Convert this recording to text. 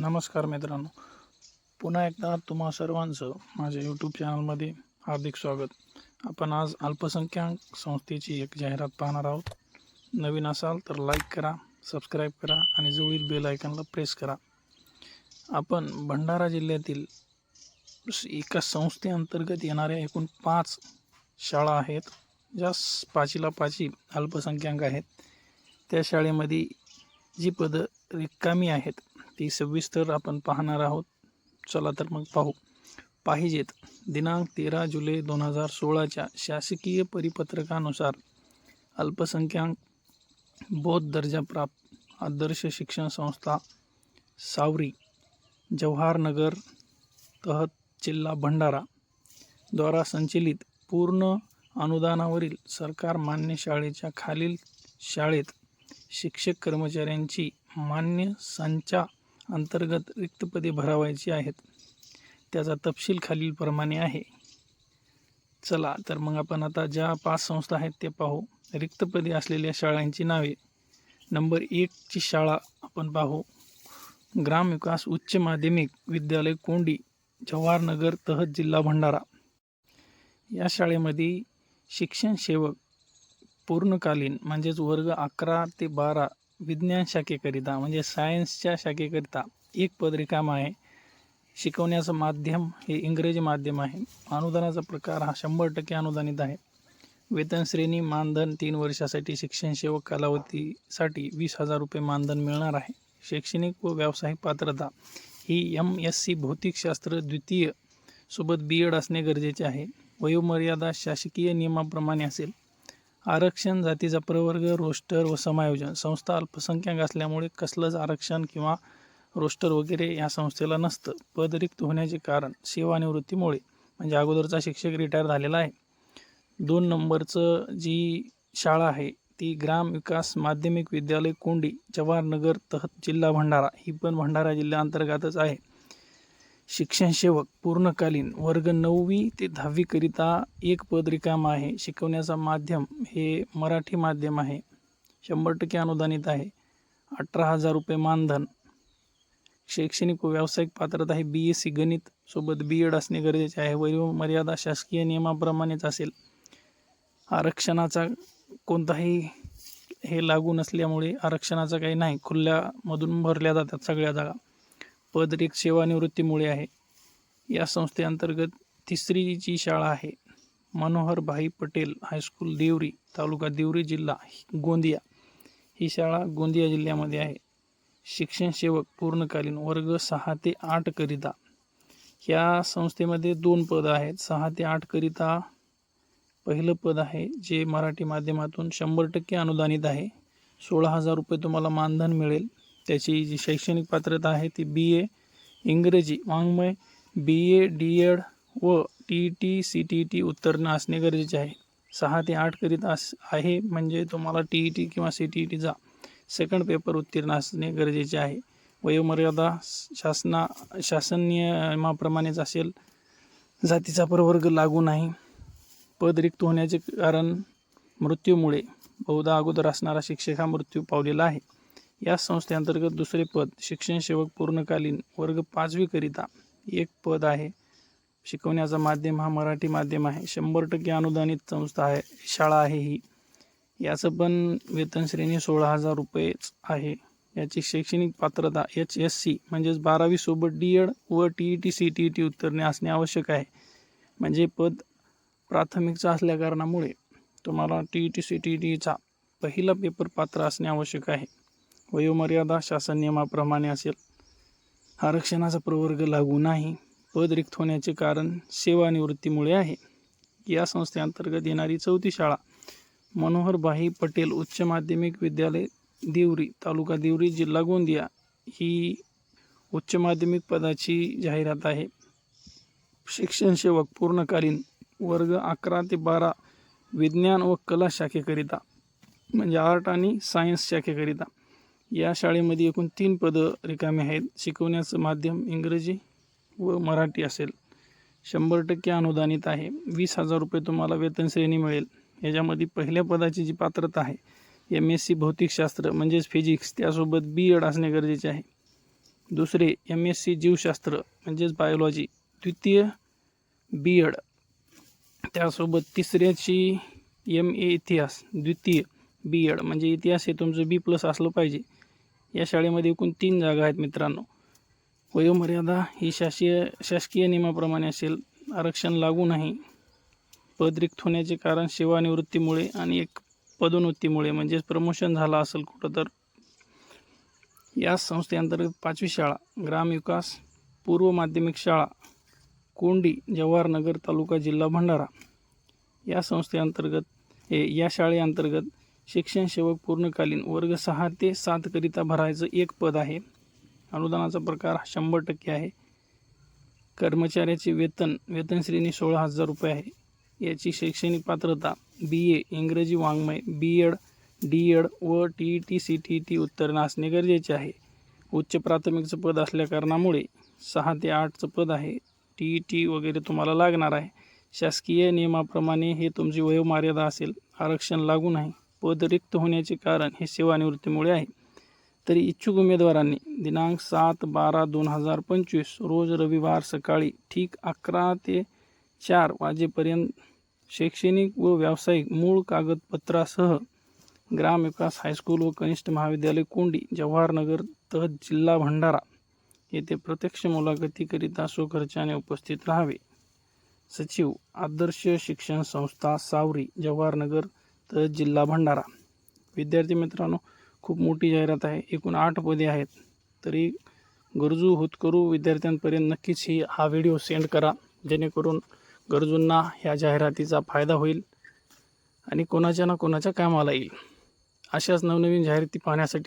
नमस्कार मित्रांनो. पुन्हा एकदा तुम्हा सर्वांचं माझ्या यूट्यूब चॅनलमध्ये हार्दिक स्वागत. आपण आज अल्पसंख्याक संस्थेची एक जाहिरात पाहणार आहोत. नवीन असाल तर लाईक करा सबस्क्राईब करा आणि जवळील बेल आयकनला प्रेस करा. आपण भंडारा जिल्ह्यातील एका संस्थेअंतर्गत येणाऱ्या एकूण पाच शाळा आहेत. ज्या पाचीला पाची अल्पसंख्याक आहेत. त्या शाळेमध्ये जी पदं रिकामी आहेत. ती सविस्तर आपण पाहणार आहोत. चला तर मग पाहू. पाहिजेत. दिनांक तेरा जुलै दोन हजार सोळाच्या शासकीय परिपत्रकानुसार अल्पसंख्याक बौद्ध दर्जाप्राप्त आदर्श शिक्षण संस्था सावरी जवाहरनगर तहत जिल्हा भंडारा द्वारा संचलित पूर्ण अनुदानावरील सरकार मान्य शाळेच्या खालील शाळेत शिक्षक कर्मचाऱ्यांची मान्य संचा अंतर्गत रिक्त पदे भरावायची आहेत. त्याचा तपशील खालीलप्रमाणे आहे. चला तर मग आपण आता ज्या पाच संस्था आहेत ते पाहू. रिक्तपदी असलेल्या शाळांची नावे. नंबर एकची शाळा आपण पाहू. ग्रामविकास उच्च माध्यमिक विद्यालय कोंडी जवाहरनगर तहत जिल्हा भंडारा. या शाळेमध्ये शिक्षण सेवक पूर्णकालीन म्हणजेच वर्ग अकरा ते बारा विज्ञान शाखेकरिता म्हणजे सायन्सच्या शाखेकरिता एक पद रिकाम आहे. शिकवण्याचं माध्यम हे इंग्रजी माध्यम आहे. अनुदानाचा प्रकार हा शंभर टक्के अनुदानित आहे. वेतन श्रेणी मानधन तीन वर्षासाठी शिक्षण सेवक कालावधीसाठी वीस हजार रुपये मानधन मिळणार आहे. शैक्षणिक व व्यावसायिक पात्रता ही एम एस सी भौतिकशास्त्र द्वितीय सोबत बी एड असणे गरजेचे आहे. वयोमर्यादा शासकीय नियमाप्रमाणे असेल. आरक्षण जातीचा प्रवर्ग रोस्टर व समायोजन. संस्था अल्पसंख्याक असल्यामुळे कसलंच आरक्षण किंवा रोस्टर वगैरे या संस्थेला नसतं. पद रिक्त होण्याचे कारण सेवानिवृत्तीमुळे म्हणजे अगोदरचा शिक्षक रिटायर झालेला आहे. दोन नंबरचं जी शाळा आहे ती ग्राम विकास माध्यमिक विद्यालय कोंडी जवाहरनगर तहत जिल्हा भंडारा. ही पण भंडारा जिल्ह्याअंतर्गतच आहे. शिक्षणसेवक पूर्णकालीन वर्ग नववी ते दहावीकरिता एक पद रिकाम आहे. शिकवण्याचा माध्यम हे मराठी माध्यम आहे. शंभर टक्के अनुदानित आहे. अठरा हजार रुपये मानधन. शैक्षणिक व व्यावसायिक पात्रता हे बी एस सी गणित सोबत बी एड असणे गरजेचे आहे. वयोमर्यादा शासकीय नियमाप्रमाणेच असेल. आरक्षणाचा कोणताही हे लागू नसल्यामुळे आरक्षणाचा काही नाही. खुल्ल्यामधून भरल्या जातात सगळ्या जागा. पद एक सेवानिवृत्तीमुळे आहे. या संस्थेअंतर्गत तिसरीची शाळा आहे मनोहरभाई पटेल हायस्कूल देवरी तालुका देवरी जिल्हा गोंदिया. ही शाळा गोंदिया जिल्ह्यामध्ये आहे. शिक्षण सेवक पूर्णकालीन वर्ग सहा ते आठ या संस्थेमध्ये दोन पद आहेत. सहा ते आठकरिता पहिलं पद आहे जे मराठी माध्यमातून शंभर टक्के अनुदानित आहे. सोळा हजार रुपये तुम्हाला मानधन मिळेल. त्याची जी शैक्षणिक पात्रता आहे ती बी ए इंग्रजी वाङ्मय बी ए डी एड व T E T C T E T उत्तीर्ण असणे गरजेचे आहे. सहा ते आठ करीत अस आहे म्हणजे तुम्हाला टी ई टी किंवा सी टी ई टीचा सेकंड पेपर उत्तीर्ण असणे गरजेचे आहे. वयोमर्यादा शासना शासन नियमाप्रमाणेच असेल जातीचा प्रवर्ग लागू नाही. पद रिक्त होण्याचे कारण मृत्यूमुळे बहुधा अगोदर असणारा शिक्षक हा मृत्यू पावलेला आहे. या संस्थेअंतर्गत दुसरे पद शिक्षणसेवक पूर्णकालीन वर्ग पाचवीकरिता एक पद आहे. शिकवण्याचा माध्यम हा मराठी माध्यम आहे. शंभर टक्के अनुदानित संस्था आहे. शाळा आहे ही. याचं पण वेतन श्रेणी सोळा हजार रुपयेच आहे. याची शैक्षणिक पात्रता एच एस सी म्हणजेच बारावीसोबत डी एड व T E T C T E T उत्तरणे असणे आवश्यक आहे. म्हणजे पद प्राथमिकचा असल्याकारणामुळे तुम्हाला T E T C T E टीचा पहिला पेपर पात्र असणे आवश्यक आहे. वयोमर्यादा शासन नियमाप्रमाणे असेल. आरक्षणाचा प्रवर्ग लागू नाही पद रिक्त होण्याचे कारण सेवानिवृत्तीमुळे आहे. या संस्थेअंतर्गत येणारी चौथी शाळा मनोहर भाई पटेल उच्च माध्यमिक विद्यालय देवरी तालुका देवरी जिल्हा गोंदिया ही उच्च माध्यमिक पदाची जाहिरात आहे. शिक्षण सेवक पूर्णकालीन वर्ग अकरा ते बारा विज्ञान व कला शाखेकरिता म्हणजे आर्ट आणि सायन्स शाखेकरिता. या शाळेमध्ये एकूण तीन पदं रिकामी आहेत. शिकवण्याचं माध्यम इंग्रजी व मराठी असेल. शंभर टक्के अनुदानित आहे. वीस हजार रुपये तुम्हाला वेतन श्रेणी मिळेल. याच्यामध्ये पहिल्या पदाची जी पात्रता आहे एम एस सी भौतिकशास्त्र म्हणजेच फिजिक्स त्यासोबत बी एड असणे गरजेचे आहे. दुसरे एम एस सी जीवशास्त्र म्हणजेच बायोलॉजी द्वितीय बी एड त्यासोबत तिसऱ्याची एम ए इतिहास द्वितीय बी एड म्हणजे इतिहास हे तुमचं बी प्लस असलं पाहिजे. या शाळेमध्ये एकूण तीन जागा आहेत मित्रांनो. वयोमर्यादा ही शासकीय शासकीय नियमाप्रमाणे असेल आरक्षण लागू नाही. पद रिक्त होण्याचे कारण सेवानिवृत्तीमुळे आणि एक पदोन्नतीमुळे म्हणजेच प्रमोशन झालं असेल कुठं तर या संस्थेअंतर्गत पाचवी शाळा ग्रामविकास पूर्व माध्यमिक शाळा कोंडी जवाहरनगर तालुका जिल्हा भंडारा. या संस्थेअंतर्गत हे या शाळेअंतर्गत शिक्षण सेवक पूर्णकालीन वर्ग सहा ते सातकरिता भरायचं एक पद आहे. अनुदानाचा प्रकार हा शंभर टक्के आहे. कर्मचाऱ्याचे वेतन वेतन श्रेणी सोळा हजार रुपये आहे. याची शैक्षणिक पात्रता बी ए इंग्रजी वाङ्मय बी एड डी एड व T E T C T T उत्तीर्ण असणे गरजेचे आहे. उच्च प्राथमिकचं पद असल्याकारणामुळे सहा ते आठचं पद आहे. टी ई टी वगैरे तुम्हाला लागणार आहे. शासकीय नियमाप्रमाणे हे तुमची वयोमर्यादा असेल. आरक्षण लागू नाही. पद रिक्त होण्याचे कारण हे सेवानिवृत्तीमुळे आहे. तरी इच्छुक उमेदवारांनी दिनांक सात बारा दोन हजार पंचवीस रोज रविवार सकाळी ठीक अकरा ते चार वाजेपर्यंत शैक्षणिक व व्यावसायिक मूळ कागदपत्रासह ग्रामविकास हायस्कूल व कनिष्ठ महाविद्यालय कोंडी जवाहरनगर तहत जिल्हा भंडारा येथे प्रत्यक्ष मुलाखतीकरिता स्वखर्चाने उपस्थित राहावे. सचिव आदर्श शिक्षण संस्था सावरी जवाहरनगर तर जिल्हा भंडारा. विद्यार्थी मित्रांनो खूप मोठी जाहिरात आहे. एकूण आठ पदे आहेत. तरी गरजू होतकरू विद्यार्थ्यांपर्यंत नक्कीच ही हा व्हिडिओ सेंड करा. जेणेकरून गरजूंना ह्या जाहिरातीचा फायदा होईल आणि कोणाच्या ना कोणाच्या कामाला येईल. अशाच नवनवीन जाहिराती पाहण्यासाठी